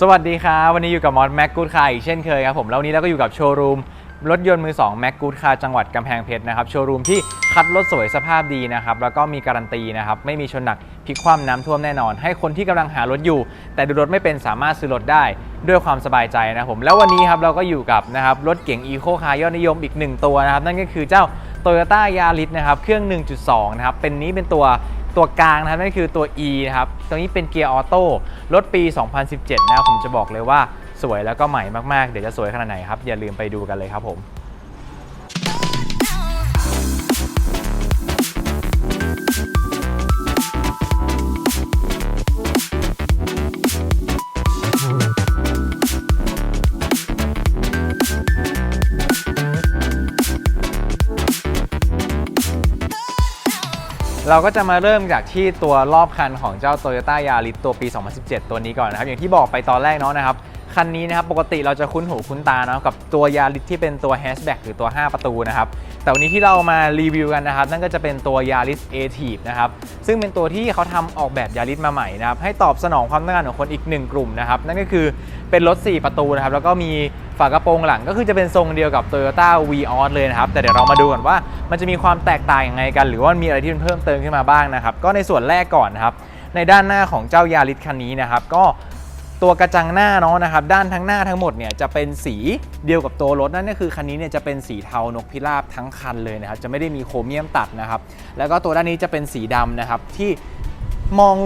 สวัสดีครับ วันนี้อยู่กับมอสแม็กกูดคาอีกเช่นเคยครับผมแล้ววันนี้เราก็อยู่กับโชว์รูมรถยนต์มือ2แม็กกูดคาจังหวัดกำแพงเพชรนะครับ โชว์รูมที่คัดรถสวยสภาพดีนะครับ แล้วก็มีการันตีนะครับ ไม่มีชนหนักพลิกคว่ำน้ำท่วมแน่นอน ให้คนที่กำลังหารถอยู่ แต่ดูรถไม่เป็นสามารถซื้อรถได้ด้วยความสบายใจนะครับผมแล้ววันนี้ครับเราก็อยู่กับนะครับรถเก๋งอีโคคาร์ยอดนิยมอีกหนึ่งตัวนะครับ นั่นก็คือเจ้า Toyota Yaris นะครับเครื่อง 1.2 นะครับเป็นนี้เป็นตัว ตัวกลางนะครับนั่นคือตัว E นะครับตรงนี้เป็นเกียร์ออโต้รถปี 2017 นะครับผมจะบอกเลยว่าสวยแล้วก็ใหม่มากๆ เดี๋ยวจะสวยขนาดไหนครับ อย่าลืมไปดูกันเลยครับผม เราก็จะมาเริ่มจากที่ตัวรอบคันของเจ้า Toyota Yaris ตัวปี 2017 ตัวนี้ก่อนนะครับ อย่างที่บอกไปตอนแรกเนาะนะครับ คันนี้นะครับปกติเราจะคุ้นหูคุ้นตาเนาะกับตัว Yaris ที่เป็นตัว hatchback หรือตัว 5 ประตูนะครับแต่วันนี้ที่เรามารีวิวกันนะครับ นั่นก็จะเป็นตัว Yaris a t i v นะครับซึ่งเป็นตัวที่เขาทำออกแบบ Yaris มาใหม่นะครับให้ตอบสนองความต้องการของคนอีกหนึ่งกลุ่มนะครับนั่นก็คือเป็นรถ 4 ประตูนะครับแล้วก็มีฝากระโปรงหลังก็คือจะเป็นทรงเดียวกับ Toyota Vios เลยนะครับ แต่เดี๋ยวเรามาดูกันว่ามันจะมีความแตกต่างยังไงกัน หรือว่ามีอะไรที่มันเพิ่มเติมขึ้นมาบ้างนะครับ ก็ในส่วนแรกก่อนนะครับ ในด้านหน้าของเจ้ายาริสคันนี้นะครับ ก็ ตัวกระจังหน้าเนาะนะครับด้านทั้งหน้าทั้งหมดเนี่ยจะเป็นสีเดียวกับตัวรถนั่นก็คือคันนี้เนี่ยจะเป็นสีเทานกพิราบทั้งคันเลยนะครับจะไม่ได้มีโครเมียมตัดนะครับแล้วก็ตัวด้านนี้จะเป็นสีดำนะครับที่มอง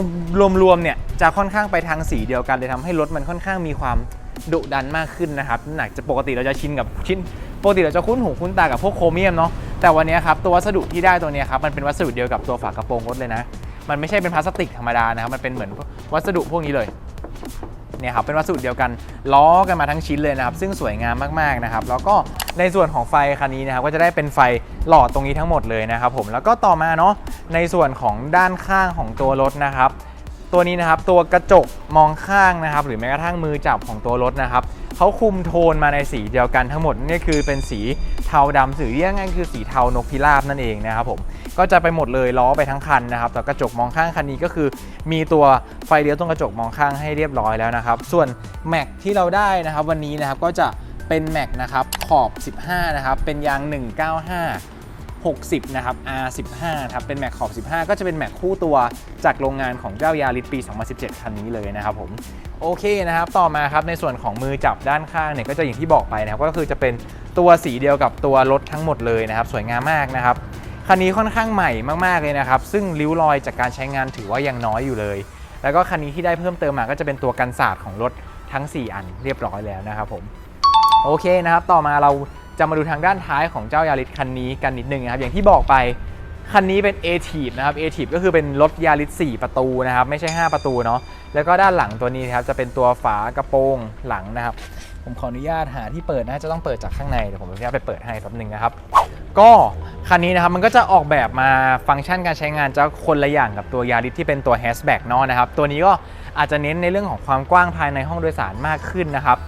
รวมๆเนี่ยจะค่อนข้างไปทางสีเดียวกันเลยทำให้รถมันค่อนข้างมีความดุดันมากขึ้นนะครับหนักจะปกติเราจะชินกับชิ้นปกติเราจะคุ้นหูคุ้นตากับพวกโครเมียมเนาะแต่วันนี้ครับตัววัสดุที่ได้ตัวนี้ครับมันเป็นวัสดุเดียวกับตัวฝากระโปรงรถเลยนะ มันไม่ใช่เป็นพลาสติกธรรมดานะครับมันเป็นเหมือนวัสดุพวกนี้เลย เนี่ยครับเป็นวัสดุเดียวกันล้อกันมาทั้งชิ้นเลยนะครับ ซึ่งสวยงามมากๆนะครับ แล้วก็ในส่วนของไฟคันนี้นะครับก็จะได้เป็นไฟหลอดตรงนี้ทั้งหมดเลยนะครับผมแล้วก็ต่อมาเนาะในส่วนของด้านข้างของตัวรถนะครับ ตัวนี้นะครับตัวกระจกมองข้างนะครับ หรือแม้กระทั่งมือจับของตัวรถนะครับ เขาคุมโทนมาในสีเดียวกันทั้งหมดนี่คือเป็นสีเทาดำสื่อเรียกง่ายคือสีเทานกพิราบนั่นเองนะครับผมก็จะไปหมดเลยล้อไปทั้งคันนะครับแต่กระจกมองข้างคันนี้ก็คือ มีตัวไฟเลี้ยวตรงกระจกมองข้างให้เรียบร้อยแล้วนะครับ ส่วนแม็กที่เราได้นะครับ วันนี้นะครับก็จะเป็นแม็กนะครับขอบ 15 นะครับ เป็นยาง 195 60 นะครับ R15 ครับ เป็นแม็กขอบ 15 ก็จะเป็นแม็กคู่ตัวจากโรงงานของเจ้ายาริสปี 2017 คันนี้เลยนะครับผม โอเคนะครับ ต่อมาครับในส่วนของมือจับด้านข้างเนี่ยก็จะอย่างที่บอกไปนะครับก็คือจะเป็นตัวสีเดียวกับตัวรถทั้งหมดเลยนะครับ สวยงามมากนะครับคันนี้ค่อนข้างใหม่มากๆเลยนะครับ ซึ่งริ้วรอยจากการใช้งานถือว่ายังน้อยอยู่เลย แล้วก็คันนี้ที่ได้เพิ่มเติมมาก็จะเป็นตัวกันศาสตร์ของรถทั้ง 4 อันเรียบร้อยแล้วนะครับผมโอเคนะครับ ต่อมาเราจะมาดูทางด้านท้ายของเจ้ายาริสคันนี้กันนิดนึงนะครับ อย่างที่บอกไป คันนี้เป็น a t i v นะครับ a t i v ก็คือเป็นรถยาริส4ประตูนะครับ ไม่ใช่ 5 ประตูเนาะแล้วก็ด้านหลังตัวนี้นะครับจะเป็นตัวฝากระโปรงหลังนะครับ ผมขออนุญาตหาที่เปิดนะจะต้องเปิดจากข้างในเดี๋ยวผมขออนุญาตไปเปิดให้แป๊บนึงนะครับ ก็คันนี้นะครับมันก็จะออกแบบมาฟังก์ชันการใช้งานจะคนละอย่างกับตัวยาริสที่เป็นตัว hatchback เนาะนะครับตัวนี้ก็อาจจะเน้นในเรื่องของความกว้างภายในห้องโดยสารมากขึ้นนะครับ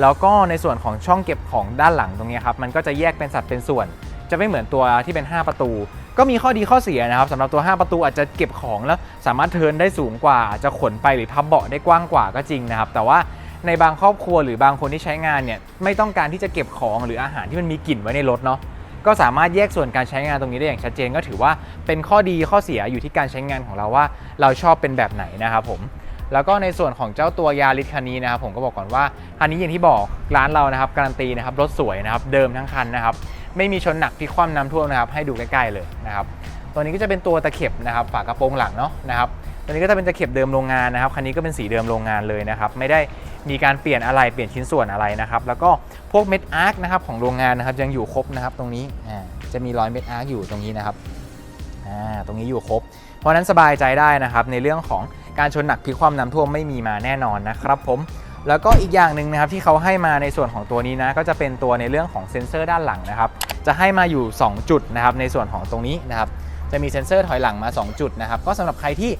แล้วก็ในส่วนของช่องเก็บของด้านหลังตรงนี้ครับมันก็จะแยกเป็นสัดเป็นส่วน จะไม่เหมือนตัวที่เป็น 5 ประตู ก็มีข้อดีข้อเสียนะครับสำหรับตัว 5 ประตูอาจจะเก็บของแล้วสามารถเทินได้สูงกว่าอาจจะขนไปหรือพับเบาะได้กว้างกว่าก็จริงนะครับ แต่ว่าในบางครอบครัวหรือบางคนที่ใช้งานเนี่ยไม่ต้องการที่จะเก็บของหรืออาหารที่มันมีกลิ่นไว้ในรถเนาะก็สามารถแยกส่วนการใช้งานตรงนี้ได้อย่างชัดเจนก็ถือว่าเป็นข้อดีข้อเสียอยู่ที่การใช้งานของเราว่า เราชอบเป็นแบบไหนนะครับผมแล้วก็ในส่วนของเจ้าตัวยาริสคันนี้นะครับผมก็บอกก่อนว่าคันนี้อย่างที่บอกร้านเรานะครับการันตีนะครับรถสวยนะครับเดิมทั้งคันนะครับ ไม่มีชนหนักที่คว่ำน้ำท่วมนะครับให้ดูใกล้ๆเลยนะครับตัวนี้ก็จะเป็นตัวตะเข็บนะครับฝากระโปรงหลังเนาะนะครับตัวนี้ก็จะเป็นตะเข็บเดิมโรงงานนะครับคันนี้ก็เป็นสีเดิมโรงงานเลยนะครับไม่ได้มีการเปลี่ยนอะไรเปลี่ยนชิ้นส่วนอะไรนะครับแล้วก็พวกเม็ดอาร์คนะครับของโรงงานนะครับยังอยู่ครบนะครับตรงนี้จะมีรอยเม็ดอาร์คอยู่ตรงนี้นะครับตรงนี้อยู่ครบ เพราะฉะนั้นสบายใจได้นะครับในเรื่องของการชนหนักพลิกคว่ำน้ำท่วมไม่มีมาแน่นอนนะครับผม แล้วก็อีกอย่างหนึ่งนะครับที่เขาให้มาในส่วนของตัวนี้นะก็จะเป็นตัวในเรื่องของเซ็นเซอร์ด้านหลังนะครับจะให้มาอยู่ 2 จุดนะครับในส่วนของตรงนี้นะครับจะมีเซ็นเซอร์ถอยหลังมา 2 จุดนะครับก็สำหรับใครที่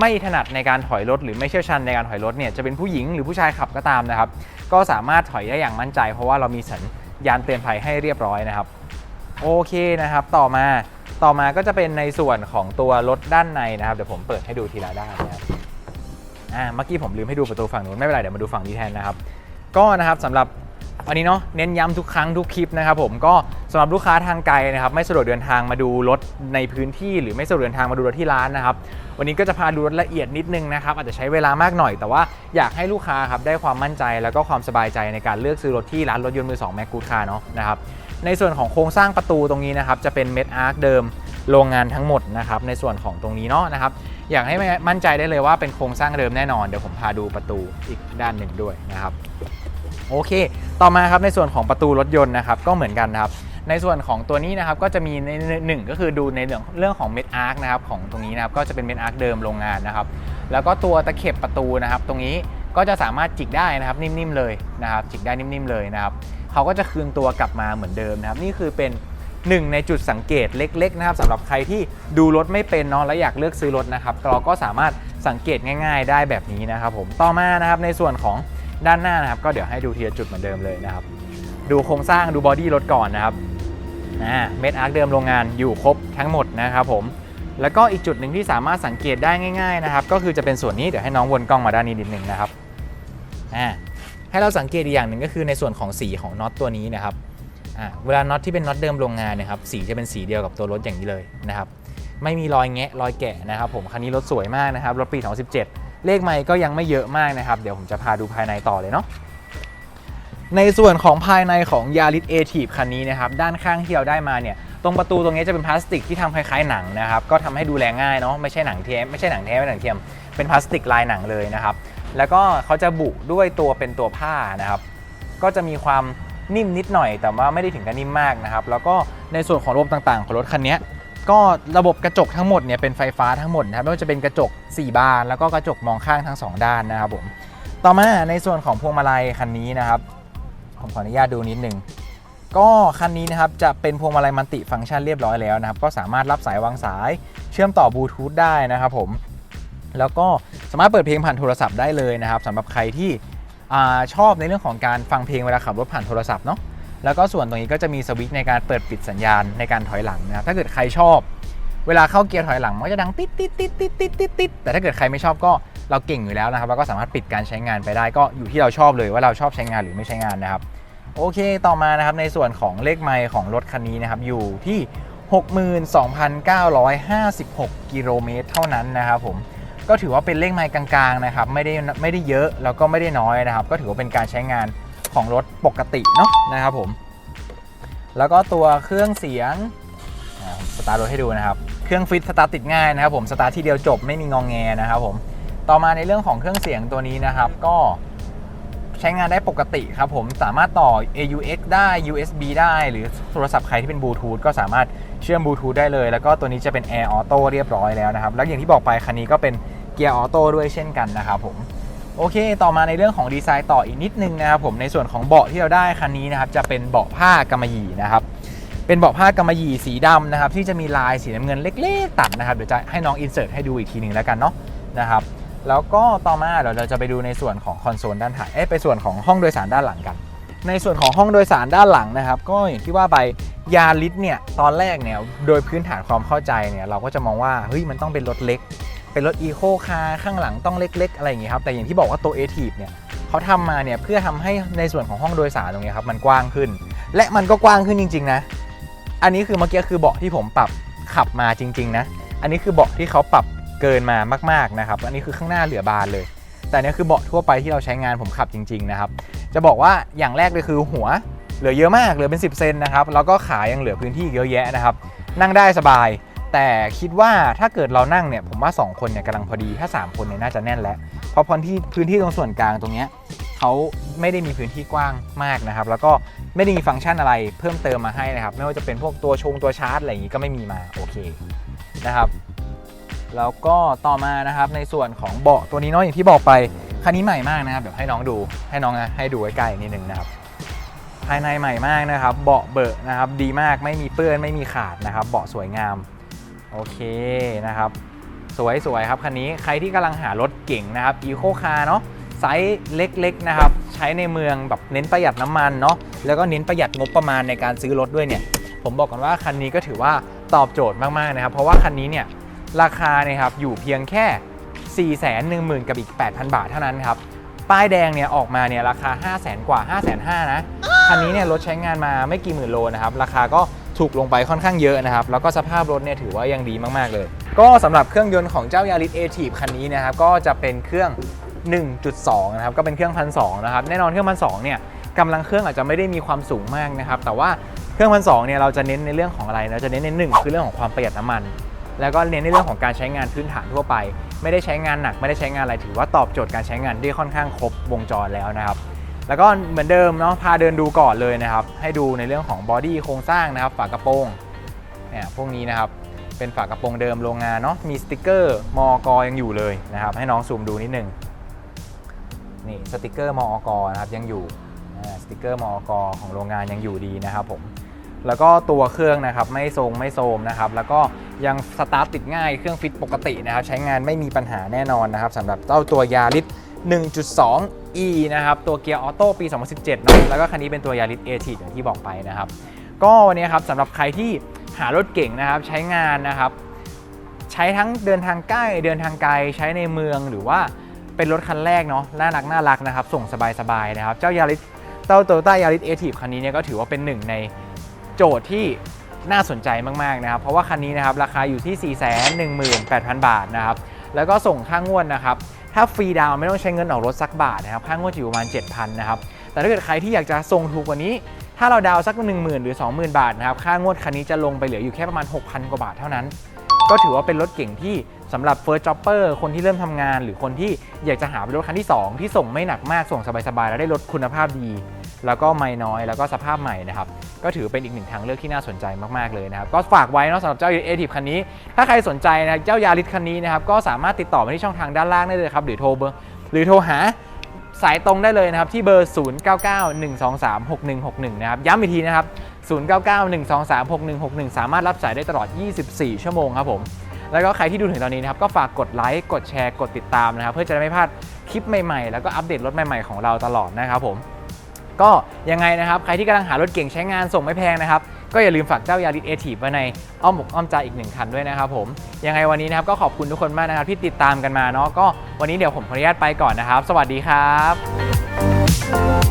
ไม่ถนัดในการถอยรถหรือไม่เชี่ยวชาญในการถอยรถเนี่ยจะเป็นผู้หญิงหรือผู้ชายขับก็ตามนะครับ ก็สามารถถอยได้อย่างมั่นใจ เพราะว่าเรามีสัญญาณเตือนภัยให้เรียบร้อยนะครับโอเคนะครับ ต่อมาต่อมาก็จะเป็นในส่วนของตัวรถด้านในนะครับเดี๋ยวผมเปิดให้ดูทีละด้านนะครับ อ่าเมื่อกี้ผมลืมให้ดูประตูฝั่งนู้นไม่เป็นไรเดี๋ยวมาดูฝั่งนี้แทนนะครับ ก็นะครับสำหรับอันนี้เนาะเน้นย้ำทุกครั้งทุกคลิปนะครับผมก็สำหรับลูกค้าทางไกลนะครับไม่สะดวกเดินทางมาดูรถในพื้นที่ หรือไม่สะดวกเดินทางมาดูรถที่ร้านนะครับวันนี้ก็จะพาดูรถละเอียดนิดนึงนะครับอาจจะใช้เวลามากหน่อย แต่ว่าอยากให้ลูกค้าครับได้ความมั่นใจแล้วก็ความสบายใจในการเลือกซื้อรถที่ร้านรถยนต์มือ2แมคกูดคาเนาะนะครับในส่วนของโครงสร้างประตูตรงนี้นะครับจะเป็นเม็ดอาร์คเดิมโรงงานทั้งหมดนะครับในส่วนของตรงนี้เนาะนะครับ อยากให้มั่นใจได้เลยว่าเป็นโครงสร้างเดิมแน่นอน เดี๋ยวผมพาดูประตูอีกด้านหนึ่งด้วยนะครับโอเค ต่อมาครับในส่วนของประตูรถยนต์นะครับก็เหมือนกันครับ ในส่วนของตัวนี้นะครับก็จะมีในหนึ่งก็คือดูในเรื่องเรื่องของเม็ดอาร์คนะครับของตรงนี้นะครับก็จะเป็นเม็ดอาร์คเดิมโรงงานนะครับแล้วก็ตัวตะเข็บประตูนะครับ ตรงนี้ก็จะสามารถจิกได้นะครับนิ่มๆเลยนะครับจิกได้นิ่มๆเลยนะครับเขาก็จะคืนตัวกลับมาเหมือนเดิมนะครับนี่คือเป็น หนึ่งในจุดสังเกตเล็กๆนะครับสำหรับใครที่ดูรถไม่เป็นเนาะและอยากเลือกซื้อรถนะครับเราก็สามารถสังเกตง่าย ๆ ได้แบบนี้นะครับผมต่อมานะครับในส่วนของด้านหน้านะครับก็เดี๋ยวให้ดูทีละจุดเหมือนเดิมเลยนะครับ ดูโครงสร้างดูบอดี้รถก่อนนะครับนะเม็ดอาร์คเดิมโรงงานอยู่ครบทั้งหมดนะครับผมแล้วก็อีกจุดหนึ่งที่สามารถสังเกตได้ง่าย ๆนะครับ ก็คือจะเป็นส่วนนี้เดี๋ยวให้น้องวนกล้องมาด้านนี้นิดหนึ่งนะครับอ่าให้เราสังเกตอีกอย่างหนึ่งก็คือในส่วนของสีของน็อตตัวนี้นะครับ เวลาน็อตที่เป็นน็อตเดิมโรงงานเนะครับสีจะเป็นสีเดียวกับตัวรถอย่างนี้เลยนะครับไม่มีรอยแงะรอยแกะนะครับผมคันนี้รถสวยมากนะครับรถปี 2017 เลขไมค์ก็ยังไม่เยอะมากนะครับเดี๋ยวผมจะพาดูภายในต่อเลยเนาะในส่วนของภายในของยาริ s เอทีฟคันนี้นะครับด้านข้างที่เราได้มาเนี่ยตรงประตูตรงนี้จะเป็นพลาสติกที่ทำคล้ายๆหนังนะครับก็ทำให้ดูแลง่ายเนาะไม่ใช่หนังเทียมไม่ใช่หนังแท้ไม่หนังเทียมเป็นพลาสติกลายหนังเลยนะครับแล้วก็เขาจะบุด้วยตัวเป็นตัวผ้านะครับก็จะมีความ นิ่มนิดหน่อย แต่ว่าไม่ได้ถึงกับนิ่มมากนะครับ แล้วก็ในส่วนของระบบต่างๆ ของรถคันนี้ก็ระบบกระจกทั้งหมดเนี่ยเป็นไฟฟ้าทั้งหมดนะครับไม่ว่าจะเป็นกระจก 4 บาน แล้วก็กระจกมองข้างทั้ง 2 ด้านนะครับผมต่อมาในส่วนของพวงมาลัยคันนี้นะครับผมขออนุญาตดูนิดนึงก็คันนี้นะครับจะเป็นพวงมาลัยมัลติฟังก์ชันเรียบร้อยแล้วนะครับก็สามารถรับสายวางสาย เชื่อมต่อบลูทูธได้นะครับผมแล้วก็สามารถเปิดเพลงผ่านโทรศัพท์ได้เลยนะครับสำหรับใครที่ ชอบในเรื่องของการฟังเพลงเวลาขับรถผ่านโทรศัพท์เนาะแล้วก็ส่วนตรงนี้ก็จะมีสวิตช์ในการเปิดปิดสัญญาณในการถอยหลังนะครับถ้าเกิดใครชอบ เวลาเข้าเกียร์ถอยหลังมันก็จะดังติดติดติดติดติดติดติดแต่ถ้าเกิดใครไม่ชอบก็เราเก่งอยู่แล้วนะครับเราก็สามารถปิดการใช้งานไปได้ก็อยู่ที่เราชอบเลยว่าเราชอบใช้งานหรือไม่ใช้งานนะครับโอเคต่อมานะครับในส่วนของเลขไมล์ของรถคันนี้นะครับอยู่ที่ 62,956 กิโลเมตรเท่านั้นนะครับผม ก็ถือว่าเป็นเลขไมล์กลางๆนะครับไม่ได้ไม่ได้เยอะแล้วก็ไม่ได้น้อยนะครับ ก็ถือว่าเป็นการใช้งานของรถปกติเนาะนะครับผม แล้วก็ตัวเครื่องเสียงสตาร์ทรถให้ดูนะครับ เครื่องฟิตสตาร์ทติดง่ายนะครับผมสตาร์ททีเดียวจบไม่มีงองแงนะครับผมต่อมาในเรื่องของเครื่องเสียงตัวนี้นะครับ ก็ใช้งานได้ปกติครับผมสามารถต่อ AUX ได้ USB ได้ หรือโทรศัพท์ใครที่เป็นบลูทูธก็สามารถเชื่อมบลูทูธได้เลย แล้วก็ตัวนี้จะเป็น Air Auto เรียบร้อยแล้วนะครับ แล้วอย่างที่บอกไปคันนี้ก็เป็น เกียร์ออโต้ด้วยเช่นกันนะครับผมโอเค ต่อมาในเรื่องของดีไซน์ต่ออีกนิดนึงนะครับผมในส่วนของเบาะที่เราได้คันนี้นะครับจะเป็นเบาะผ้ากำมะหยี่นะครับเป็นเบาะผ้ากำมะหยี่สีดำนะครับที่จะมีลายสีน้ำเงินเล็ก ๆ ตัดนะครับเดี๋ยวจะให้น้องอินเสิร์ตให้ดูอีกทีหนึ่งแล้วกันเนาะนะครับแล้วก็ต่อมาเดี๋ยวเราจะไปดูในส่วนของคอนโซลด้านท้ายเอ๊ะไปส่วนของห้องโดยสารด้านหลังกัน ในส่วนของห้องโดยสารด้านหลังนะครับ ก็อย่างที่ว่าไปยาริสเนี่ยตอนแรกเนี่ยโดยพื้นฐานความเข้าใจเนี่ยเราก็จะมองว่าเฮ้ยมันต้องเป็นรถเล็ก เป็นรถอีโคคาร์ข้างหลังต้องเล็ก ๆ อะไรอย่างงี้ครับแต่อย่างที่บอกว่าตัว a t i v เนี่ยเขาทำมาเนี่ยเพื่อทำให้ในส่วนของห้องโดยสารตรงเนี้ยครับมันกว้างขึ้น และมันก็กว้างขึ้นจริง ๆ นะ อันนี้คือเมื่อกี้คือเบาะที่ผมปรับขับมาจริง ๆ นะ อันนี้คือเบาะที่เขาปรับเกินมามากๆนะครับ อันนี้คือข้างหน้าเหลือบานเลย แต่อันนี้คือเบาะทั่วไปที่เราใช้งานผมขับจริง ๆ นะครับ จะบอกว่าอย่างแรกเลยคือหัวเหลือเยอะมากเหลือเป็น 10 เซนนะครับแล้วก็ขายังเหลือพื้นที่เยอะแยะนะครับ นั่งได้สบาย แต่คิดว่าถ้าเกิดเรานั่งเนี่ยผมว่า 2 คนเนี่ยกำลังพอดีถ้า 3 คนเนี่ยน่าจะแน่นแล้ว เพราะพื้นที่พื้นที่ตรงส่วนกลางตรงเนี้ยเขาไม่ได้มีพื้นที่กว้างมากนะครับ แล้วก็ไม่ได้มีฟังก์ชันอะไรเพิ่มเติมมาให้นะครับ ไม่ว่าจะเป็นพวกตัวชงตัวชาร์จอะไรอย่างนี้ก็ไม่มีมาโอเคนะครับแล้วก็ต่อมานะครับในส่วนของเบาะตัวนี้เนาะอย่างที่บอกไปคันนี้ใหม่มากนะครับเดี๋ยวให้น้องดูให้น้องนะให้ดูใกล้ๆนิดนึงนะครับภายในใหม่มากนะครับ เบาะเบอะนะครับ ดีมากไม่มีเปื้อนไม่มีขาดนะครับ เบาะสวยงาม โอเคนะครับ สวยสวยครับคันนี้ใครที่กำลังหารถเก่งนะครับอีโคคาร์เนาะไซส์เล็กๆนะครับ ใช้ในเมืองแบบเน้นประหยัดน้ำมันเนาะแล้วก็เน้นประหยัดงบประมาณในการซื้อรถด้วยเนี่ย ผมบอกกันว่าคันนี้ก็ถือว่าตอบโจทย์มากๆนะครับ เพราะว่าคันนี้เนี่ยราคาเนี่ยครับอยู่เพียงแค่ 4 1 0 0 0 0 กับอีก 8,000 บาทเท่านั้นครับป้ายแดงเนี่ยออกมาเนี่ยราคา 5 0 0 0 0 0 กว่า 5 5 0 0 0นะคันนี้เนี่ยรถใช้งานมาไม่กี่หมื่นโลนะครับ ราคาก็ ถูกลงไปค่อนข้างเยอะนะครับ แล้วก็สภาพรถเนี่ยถือว่ายังดีมากๆเลย ก็สำหรับเครื่องยนต์ของเจ้ายาริสเอทีฟคันนี้นะครับก็จะเป็นเครื่อง 1.2 นะครับ ก็เป็นเครื่องพันสนะครับ แน่นอนเครื่องพันสเนี่ยกำลังเครื่องอาจจะไม่ได้มีความสูงมากนะครับ แต่ว่าเครื่องพันสเนี่ยเราจะเน้นในเรื่องของอะไร เราจะเน้นในหนึ่งคือเรื่องของความประหยัดน้ำมัน แล้วก็เน้นในเรื่องของการใช้งานพื้นฐานทั่วไป ไม่ได้ใช้งานหนัก ไม่ได้ใช้งานอะไร ถือว่าตอบโจทย์การใช้งานได้ค่อนข้างครบวงจรแล้วนะครับ แล้วก็เหมือนเดิมเนาะพาเดินดูก่อนเลยนะครับ ให้ดูในเรื่องของบอดี้โครงสร้างนะครับ ฝากระโปรงเนี่ยพวกนี้นะครับเป็นฝากระโปรงเดิมโรงงานเนาะมีสติกเกอร์มอกอยังอยู่เลยนะครับ ให้น้องซูมดูนิดนึงนี่สติกเกอร์มอกนะครับยังอยู่สติกเกอร์มอกของโรงงานยังอยู่ดีนะครับผมแล้วก็ตัวเครื่องนะครับไม่ทรงไม่โทมนะครับ แล้วก็ยังสตาร์ทติดง่ายเครื่องฟิตปกตินะครับ ใช้งานไม่มีปัญหาแน่นอนนะครับสำหรับเจ้าตัวยาริส E นะครับตัวเกียร์ออโต้ปี 2017นะแล้วก็คันนี้เป็นตัวยาริส a t อย่างที่บอกไปนะครับก็วันนี้ครับสำหรับใครที่หารถเก่งนะครับใช้งานนะครับ ใช้ทั้งเดินทางใกล้เดินทางไกลใช้ในเมืองหรือว่าเป็นรถคันแรกเนาะน่ารักน่ารักนะครับ ส่งสบายๆนะครับ เจ้ายาริสเจ้าโตโยต้ายาริสเอทีฟคันนี้เนี่ยก็ถือว่าเป็นหนึ่งในโจทย์ที่น่าสนใจมากๆนะครับ เพราะว่าคันนี้นะครับราคาอยู่ที่ 418,000 บาทนะครับ แล้วก็ส่งค่างวดนะครับ ถ้าฟรีดาวไม่ต้องใช้เงินออกรถสักบาทนะครับค่างวดอยู่ประมาณ 7,000นะครับแต่ถ้าเกิดใครที่อยากจะส่งถูกกว่านี้ ถ้าเราดาวสัก 10,000 หรือ 20,000 บาทนะครับค่างวดคันนี้จะลงไปเหลืออยู่แค่ประมาณ 6,000 กว่าบาทเท่านั้น ก็ถือว่าเป็นรถเก่งที่สำหรับ First Jobber คนที่เริ่มทำงาน หรือคนที่อยากจะหาเป็นรถคันที่ 2 ที่ส่งไม่หนักมากส่งสบายๆแล้วได้รถคุณภาพดี แล้วก็ไม่น้อยแล้วก็สภาพใหม่นะครับก็ถือเป็นอีกหนึ่งทางเลือกที่น่าสนใจมากๆเลยนะครับก็ฝากไว้นะสำหรับเจ้าเอทีฟคันนี้ ถ้าใครสนใจนะเจ้ายาริสคันนี้นะครับก็สามารถติดต่อมาที่ช่องทางด้านล่างได้เลยครับหรือโทรเบอร์หรือโทรหาสายตรงได้เลยนะครับที่เบอร์ 0991236161 นะครับย้ำอีกทีนะครับ 0991236161 สามารถรับสายได้ตลอด 24 ชั่วโมงครับผม แล้วก็ใครที่ดูถึงตอนนี้นะครับก็ฝากกดไลค์ กดแชร์ กดติดตามนะครับเพื่อจะได้ไม่พลาดคลิปใหม่ๆ แล้วก็อัปเดตรถใหม่ๆของเราตลอดนะครับผม ก็ยังไงนะครับ ใครที่กำลังหารถเก่งใช้งานส่งไม่แพงนะครับ ก็อย่าลืมฝากเจ้ายาริสเอทีไว้ในอ้อมอกอ้อมใจอีกหนึ่งคันด้วยนะครับผม ยังไงวันนี้นะครับก็ขอบคุณทุกคนมากนะครับที่ติดตามกันมาเนาะก็วันนี้เดี๋ยวผมขออนุญาตไปก่อนนะครับ สวัสดีครับ